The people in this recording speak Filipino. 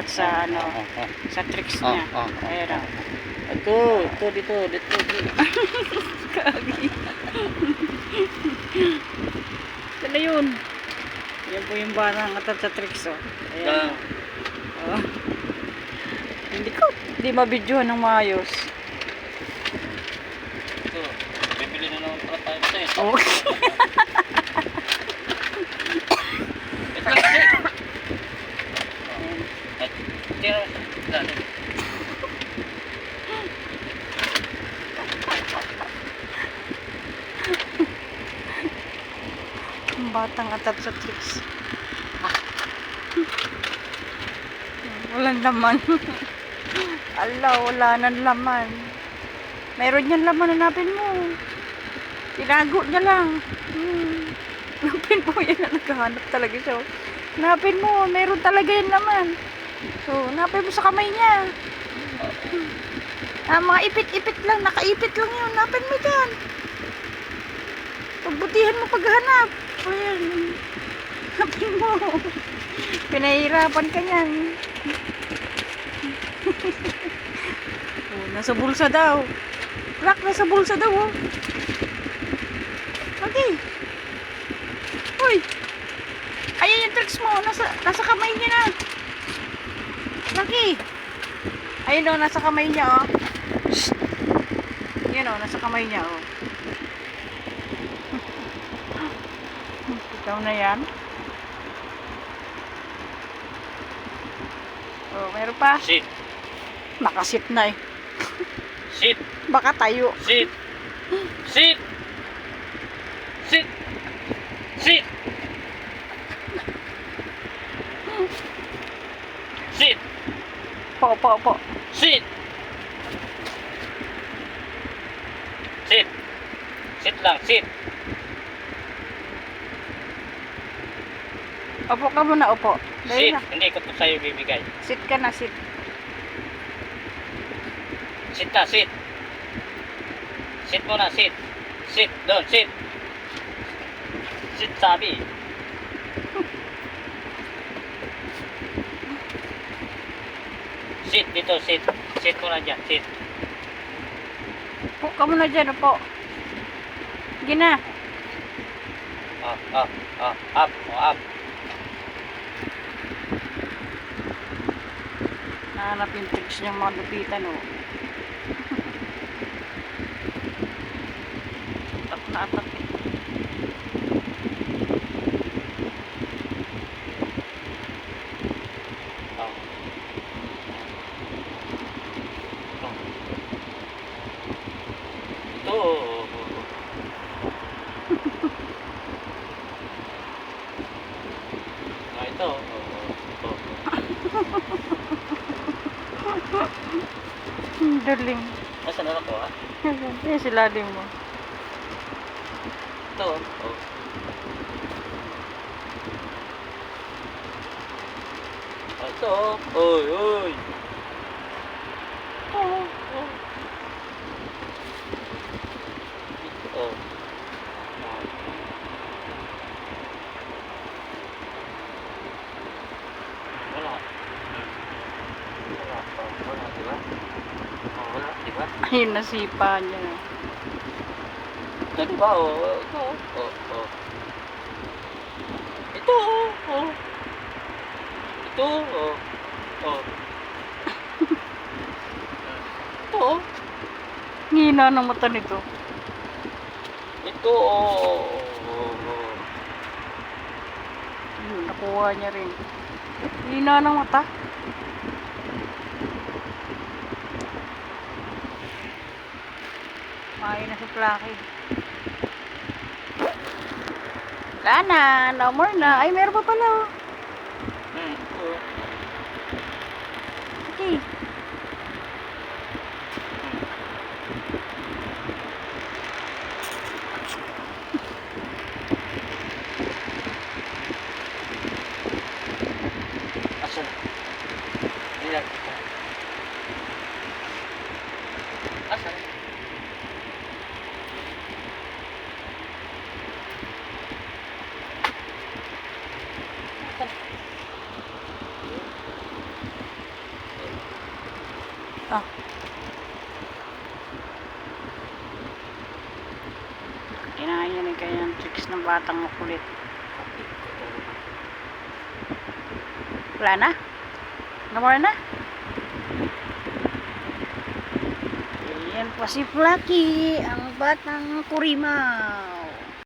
shortcut sa ano, Oh, oh, sa tricks oh, niya. oh, oh, Ayan oh. o. Ito, ito, dito, dito, dito. Kagi. Na yun? Yan po yung barang atat sa tricks o. Ayan. Oh. Hindi ko, hindi mabidyohan ng maayos. Ito, bibili na naman pala tayo ito eh. Oh. Ito lang kasi. Tira, dali. Ang batang atat sa tricks. Walang laman. Ala, wala nang laman. Meron yan laman, hanapin mo. Tinago niya lang. Hmm. Hanapin mo yan, naghahanap talaga siya. Hanapin mo, meron talaga yan laman. So, hanapin mo sa kamay niya. Ah, mga ipit-ipit lang, nakaipit lang yun. Hanapin mo dyan. Pagbutihan mo paghanap. Ayan. Hanapin mo. Pinahirapan ka niyan. oh, nasa bulsa daw. Rock, nasa bulsa daw, oh. Okay. Uy. Ayan yung tricks mo. Nasa, nasa kamay niya na. Lucky. Ayun o, nasa kamay niya, oh. Shh. Yan o, nasa kamay niya, oh. Ikaw na yan. Oh, meron pa. Sit, Nakasit na eh. sit, Baka tayo. sit, sit, sit, sit, sit, Po, po, po. sit, sit, sit lang, sit. Opo ka muna, opo. Dali Sit, na. hindi ko to sa'yo bibigay. Sit ka na, sit. Sit na, sit. Sit muna, sit. Sit, doon, sit. Sit, sabi. Sit dito, sit. Sit muna dyan, sit. Po ka muna dyan, opo. Sige na. Oh, oh, oh, up, oh, up. Nahanap yung tricks niyang mga lupitan, oh. Atak na atak eh. Oh. Oh. Ito. oh, oh, oh. Ah, ito. Oh, oh, oh. Darling. Nasaan na ako, ah? Eh, silalim mo. Ito. Oh. Ito. oh. Oy, oy. Oh, oh. Ito. Ah. Wala. Wala. Oh, wala, di ba? Oh, wala, di ba? Ayun, nasipa niya. Ito, di ba? Oh, ito. Oh, oh. Ito, oh, oh. Ito, oh. Oh. Ito, oh. Ngina ng mata nito. Ito, oh. oh, oh. Ayun, nakuha niya rin. Ngina ng mata. Mahay na si Flaky. Wala na, no more na. Ay, meron pa pala. oh. Okay. Asan? Ayan. Asan? Kinaya ni kaya yung tricks ng batang makulit. Wala na? Nawala na? Ayan pa si Flucky, ang batang kurima.